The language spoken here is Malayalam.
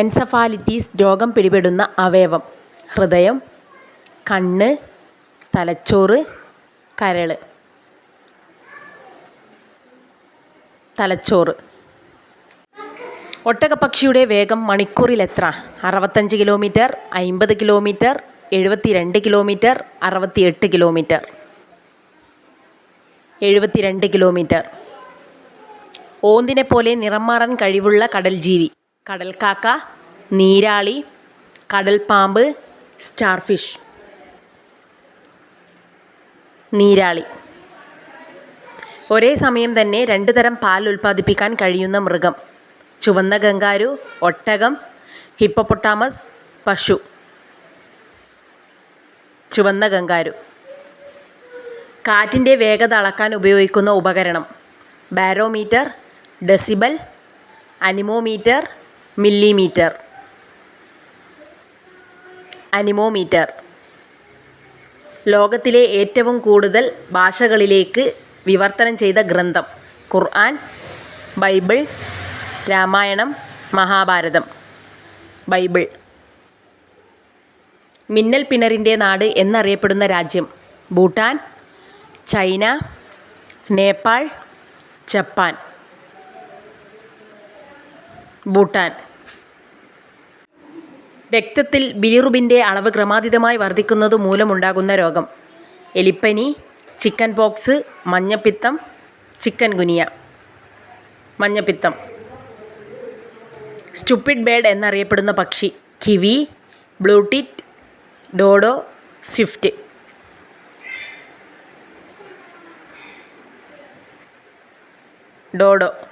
എൻസഫാലിറ്റീസ് രോഗം പിടിപെടുന്ന അവയവം. ഹൃദയം കണ്ണ് തലച്ചോറ് കരൾ തലച്ചോറ്. ഒട്ടകപ്പക്ഷിയുടെ വേഗം മണിക്കൂറിൽ എത്ര അറുപത്തഞ്ച് കിലോമീറ്റർ അമ്പത് കിലോമീറ്റർ എഴുപത്തി രണ്ട് കിലോമീറ്റർ അറുപത്തിയെട്ട് കിലോമീറ്റർ. എഴുപത്തി രണ്ട് കിലോമീറ്റർ. ഓന്തിനെ പോലെ നിറം മാറാൻ കഴിവുള്ള കടൽ ജീവി കടൽക്കാക്ക നീരാളി കടൽപ്പാമ്പ് സ്റ്റാർ ഫിഷ് നീരാളി. ഒരേ സമയം തന്നെ രണ്ടു തരം പാൽ ഉൽപ്പാദിപ്പിക്കാൻ കഴിയുന്ന മൃഗം. ചുവന്ന ഗംഗാരു ഒട്ടകം ഹിപ്പപ്പൊട്ടാമസ് പശു. ചുവന്ന ഗംഗാരു. കാറ്റിന്റെ വേഗത അളക്കാൻ ഉപയോഗിക്കുന്ന ഉപകരണം. Barometer decibel anemometer millimetre. Anemometer. ലോകത്തിലെ ഏറ്റവും കൂടുതൽ ഭാഷകളിലേക്ക് വിവർത്തനം ചെയ്ത ഗ്രന്ഥം. Quran Bible Ramayanam Mahabharatam. Bible. മിന്നൽ പിണറിന്റെ നാട് എന്നറിയപ്പെടുന്ന രാജ്യം. Bhutan China Nepal Japan. Bhutan. രക്തത്തിൽ ബിലിറുബിന്റെ അളവ് ക്രമാതീതമായി വർദ്ധിക്കുന്നത് മൂലമുണ്ടാകുന്ന രോഗം. എലിപ്പനി ചിക്കൻ പോക്സ് മഞ്ഞപ്പിത്തം ചിക്കൻ ഗുനിയ. മഞ്ഞപ്പിത്തം. സ്റ്റുപ്പിഡ് ബേഡ് എന്നറിയപ്പെടുന്ന പക്ഷി kiwi blue tit dodo swift. Dodo.